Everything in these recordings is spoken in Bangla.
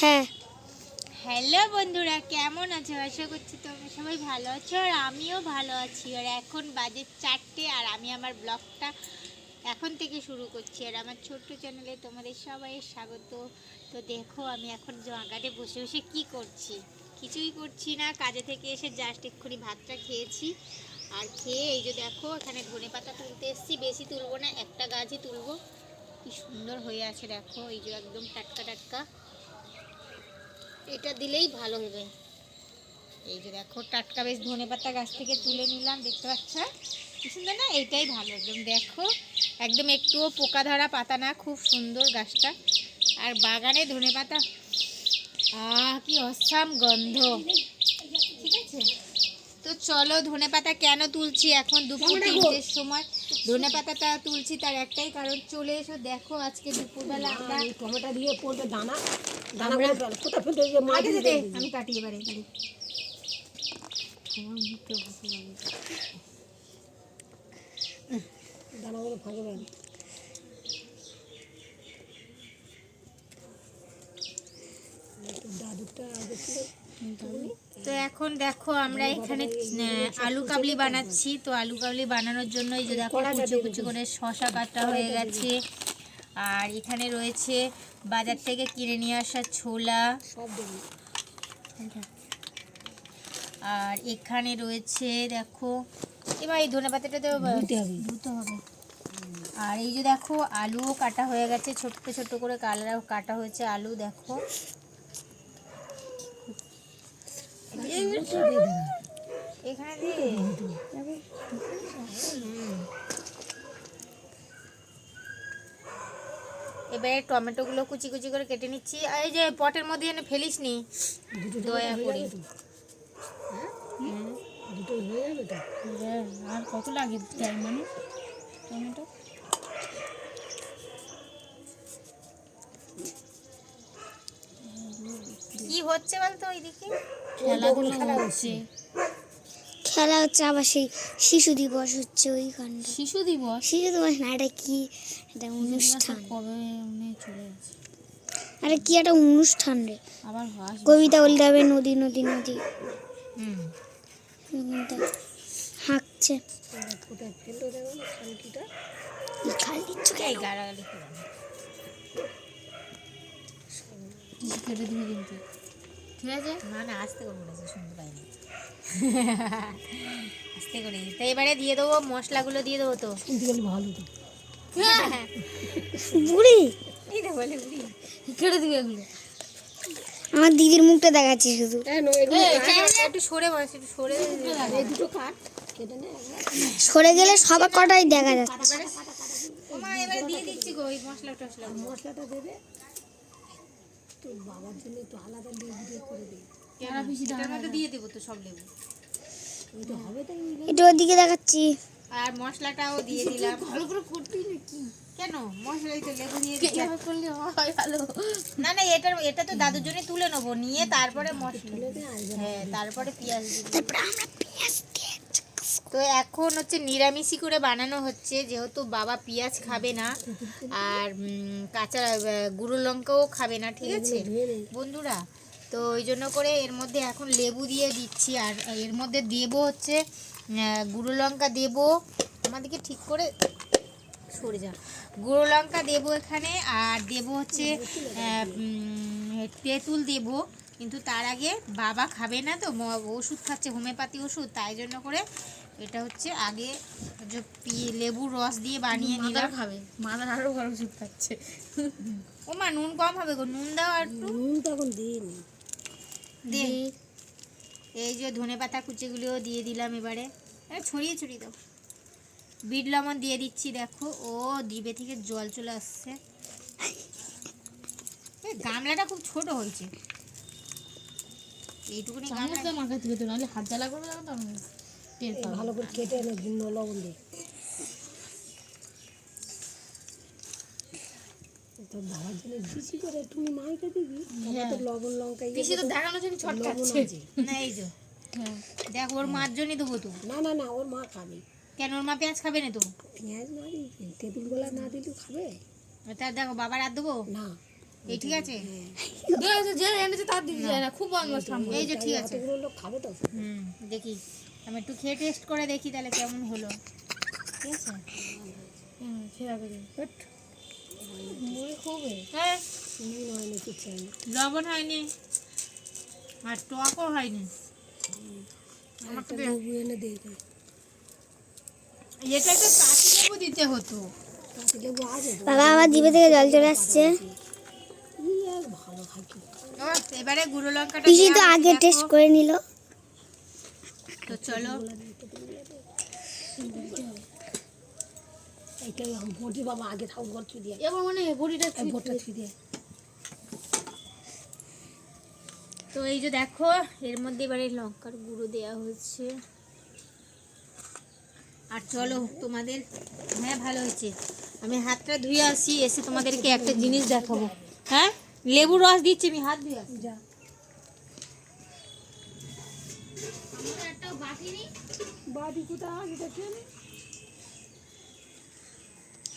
হ্যাঁ। হ্যালো বন্ধুরা, কেমন আছো? আশা করছি তোমরা সবাই ভালো আছো আর আমিও ভালো আছি। আর এখন বাজে চারটে আর আমি আমার ব্লগটা এখন থেকে শুরু করছি। আর আমার ছোট্ট চ্যানেলে তোমাদের সবাই স্বাগত। তো দেখো, আমি এখন জায়গাতে বসে বসে কি করছি? কিছুই করছি না। কাজে থেকে এসে জাস্ট এক্ষুনি ভাতটা খেয়েছি। আর খেয়ে এই যে দেখো, এখানে ধনে পাতা তুলতে এসেছি। বেশি তুলবো না, একটা গাছই তুলবো। কি সুন্দর হয়ে আছে দেখো, এই যে একদম টাটকা টাটকা। এটা দিলেই ভালো হবে। এই যে দেখো, টাটকা বেশ ধনে পাতা গাছ থেকে তুলে নিলাম, দেখতে পাচ্ছ? কি সুন্দর না? এইটাই ভালো, একদম দেখো, একদম একটুও পোকা ধরা পাতা না, খুব সুন্দর গাছটা। আর বাগানে ধনে পাতা, আহ, কি অসাম গন্ধ। ঠিক আছে? তো চলো ধনে পাতা কেন তুলছি এখন দুপুর তিনটের সময়? ধনে পাতাটা তুলছি তার একটাই কারণ চলে এসো দেখো আজকে দুপুরবেলা আমরা টমেটো দিয়ে পড়বে দানা। দানা। আমি কাটি এবারে। দানাগুলো আগে ছিল। তো এখন দেখো আমরা এখানে আলু কাবলি বানাচ্ছি। তো আলু কাবলি বানানোর জন্য এই যে দেখো কুচু কুচু করে শশা কাটা হয়ে গেছে। আর এখানে রয়েছে বাজার থেকে কিনে নিয়ে আসা ছোলা। আর এখানে রয়েছে দেখো এবার এই ধনে পাতাটা তো ধুতে হবে। আর এই যে দেখো আলুও কাটা হয়ে গেছে ছোট্ট ছোট্ট করে কালারও কাটা হয়েছে আলু দেখো। এখানে। এবারে টমেটোগুলো কুচি কুচি করে কেটে নিচ্ছি। এই যে পটের মধ্যে এনে ফেলিস নি দয়া করে। দুটো হয়ে যাবে তো? আর কত লাগে মানে? টমেটো কি হচ্ছে বলতো ওইদিকে? খেলাগুলো খেলা হচ্ছে। খেলা হচ্ছে আবার সেই শিশু দিবস হচ্ছে ওইখানটা। শিশু দিবস? শিশু দিবস না এটা কি? এটা অনুষ্ঠান। কবে চলে আরে কি একটা অনুষ্ঠান রে। আবার হাস কবিতা বলতে হবে নদী নদী। নদী হাঁকছে। খাল দিচ্ছ এই গাড়াগাড়ি করে। দিবি কিন্তু। ঠিক আছে? না না আস্তে করে বলেছে শুনতে পাইনি আস্তে করে তো এবারে দিয়ে দেবো মশলাগুলো দিয়ে দেবো তো। শুনতে গেলে ভালো তো। বুড়ি এই তো বলে বুড়ি কেটে দিবি এগুলো। আমার দিদির মুখটা দেখাচ্ছি শুধু। হ্যাঁ একটু সরে বস একটু সরে। এই দুটো কাট কেটে নে। একবার। সরে গেলে সবার কটাই দেখা যাচ্ছে। এবারে দিয়ে দিচ্ছি গো ওই মশলা টশলা মশলাটা দেবে। তোর বাবার জন্য একটু আলাদা দিয়ে দিয়ে করে দিই। এটার মধ্যে দিয়ে দেবো তো সব লেবু। তো হবে তাই একটু ওদিকে দেখাচ্ছি। আর মশলাটাও দিয়ে দিলাম। ভালো করে করবি কেন? মশলাই তো লেবু দিয়ে করলে হয় ভালো? না না এটা এটা তো দাদুর জন্য তুলে নেব। নিয়ে তারপরে মশলা হ্যাঁ তারপরে পেঁয়াজ তারপরে আমরা পেঁয়াজ তো এখন হচ্ছে নিরামিষই করে বানানো হচ্ছে, যেহেতু বাবা পেঁয়াজ খাবে না, আর কাঁচা গুঁড়ো লঙ্কাও খাবে না, ঠিক আছে? বন্ধুরা, তো ওই জন্য করে এর মধ্যে এখন লেবু দিয়ে দিচ্ছি, আর এর মধ্যে দেব হচ্ছে গুঁড়ো লঙ্কা দেব, আমাদেরকে ঠিক করে সরে যা। গুঁড়ো লঙ্কা দেবো এখানে, আর দেব হচ্ছে তেঁতুল দেবো, কিন্তু তার আগে বাবা খাবে না তো ওষুধ খাচ্ছে, হোমিওপ্যাথি ওষুধ, তাই জন্য করে এটা হচ্ছে আগে যে পি- লেবুর রস দিয়ে বানিয়ে নিলাম। খাবে মাদার আরও গরম ওষুধ খাচ্ছে। ও মা নুন কম হবে গো নুন দাও আর একটু। নুন তখন দিইনি। দে। এই যে ধনে পাতা কুচিগুলিও দিয়ে দিলাম এবারে। এ, ছড়িয়ে ছড়িয়ে দাও। বিট লবণ দিয়ে দিচ্ছি দেখো। ও দিবে থেকে জল চলে আসছে। এই গামলাটা খুব ছোট হয়েছে। এইটুকুনি গামলা মাখাতে হতো নাহলে হাত জ্বালা করবে না তো টের এই ভালো করে কেটে এনে ভিন্ন লবণ দিই। তোর বাবার জন্য বেশি করে তুমি মাইকে দিবি তো লবণ লঙ্কা তো দেখানোর জন্য ছটকাচ্ছে। না এই যে। দেখ ওর মার জন্যই দেবো তো। না না না ওর মা খাবে। কেন ওর মা পেঁয়াজ খাবে না তো? পেঁয়াজ না তেঁতুল গোলা না দিলেও খাবে? তা দেখো বাবার আর দেবো? না। এই ঠিক আছে? যে এনেছে তার দিতে যায় না খুব বদমাস এই যে ঠিক আছে। লোক খাবে তো। হুম দেখি। আমি একটু খেয়ে টেস্ট করে দেখি তাহলে কেমন হলো। ঠিক আছে? হ্যাঁ। লবণ হয়নি। আর টকও হয়নি। এটা পাখি লেবু দিতে হতো। তো। বাবা আমার জিভে থেকে জল চলে আসছে। এবারে গুঁড়ো লঙ্কাটা পিসি তো আগে টেস্ট করে নিল। তো চলো। এইটা বাবা আগে থাক ঘর দিয়ে এবার মানে ভোটটা দিয়ে তো এই যে দেখো এর মধ্যে এবারে লঙ্কার গুঁড়ো দেওয়া হচ্ছে। আর চলো তোমাদের হ্যাঁ ভালো হয়েছে। আমি হাতটা ধুয়ে আসি এসে তোমাদেরকে একটা জিনিস দেখাবো। হ্যাঁ? লেবু রস দিচ্ছি আমি হাত ধুয়ে আসি। যা বাড়ি কোথায়? আগে দেখে নে।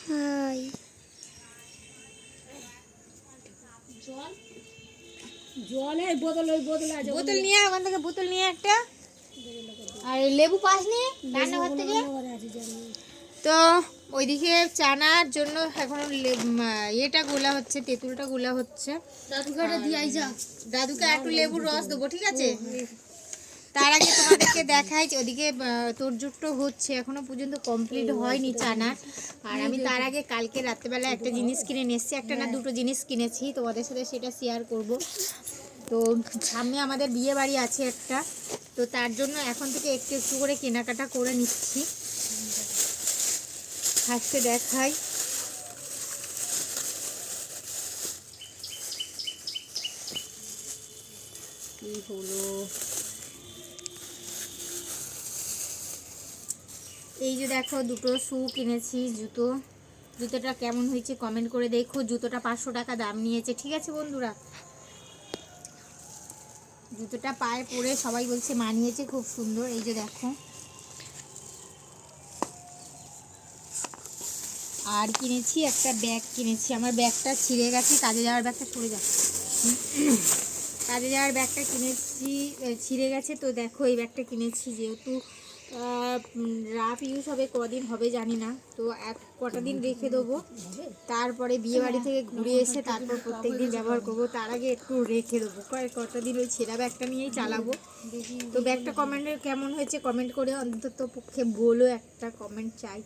হাই। জল? এই বোতল ওই বোতল আছে। বোতল নিয়ে ওখান থেকে বোতল নিয়ে একটা। আর লেবু পাস নিয়ে রান্নাঘর থেকে তো ওইদিকে চানার জন্য এখন ইয়েটা গোলা হচ্ছে তেঁতুলটা গোলা হচ্ছে। দাদুকে একটু লেবুর রস দেবো ঠিক আছে? তার আগে তোমাদেরকে দেখাই যে ওদিকে তোর জুটটো হচ্ছে এখনও পর্যন্ত কমপ্লিট হয়নি চানার আর আমি তার আগে কালকে রাত্রেবেলা একটা জিনিস কিনে নিয়ে এসেছি একটা না দুটো জিনিস কিনেছি তোমাদের সাথে সেটা শেয়ার করব। তো সামনে আমাদের বিয়ে বাড়ি আছে একটা তো তার জন্য এখন থেকে একটু একটু করে কেনাকাটা করে নিচ্ছি। ফার্স্টে দেখাই। কি হলো? এই যে দেখো, দুটো শু কিনেছি, জুতো। জুতোটা কেমন হয়েছে কমেন্ট করে দেখো। জুতোটা পাঁচশো টাকা দাম নিয়েছে, ঠিক আছে বন্ধুরা? জুতোটা পায়ে পরে সবাই বলছে মানিয়েছে খুব সুন্দর। এই যে দেখো। আর কিনেছি, একটা ব্যাগ কিনেছি। আমার ব্যাগটা ছিঁড়ে গেছে, কাজে যাওয়ার ব্যাগটা সরে যাচ্ছে। কাজে যাওয়ার ব্যাগটা কিনেছি ছিঁড়ে গেছে, তো দেখো, এই ব্যাগটা কিনেছি যেহেতু রাফ ইউজ হবে, কদিন হবে জানি না। তো এক কটা দিন রেখে দেবো। তারপরে বিয়ে বাড়ি থেকে ঘুরে এসে তারপর প্রত্যেক দিন ব্যবহার করব। তার আগে একটু রেখে দেবো। কটা দিন ওই ছেঁড়া ব্যাগটা নিয়েই চালাবো। তো ব্যাগটা কমেন্টে কেমন হয়েছে কমেন্ট করে অন্তত পক্ষে বলো, একটা কমেন্ট চাই।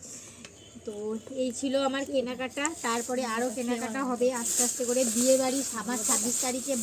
তো এই ছিল আমার কেনাকাটা। তারপরে আরও কেনাকাটা হবে। আস্তে আস্তে করে বিয়ে বাড়ি আমার ছাব্বিশ তারিখে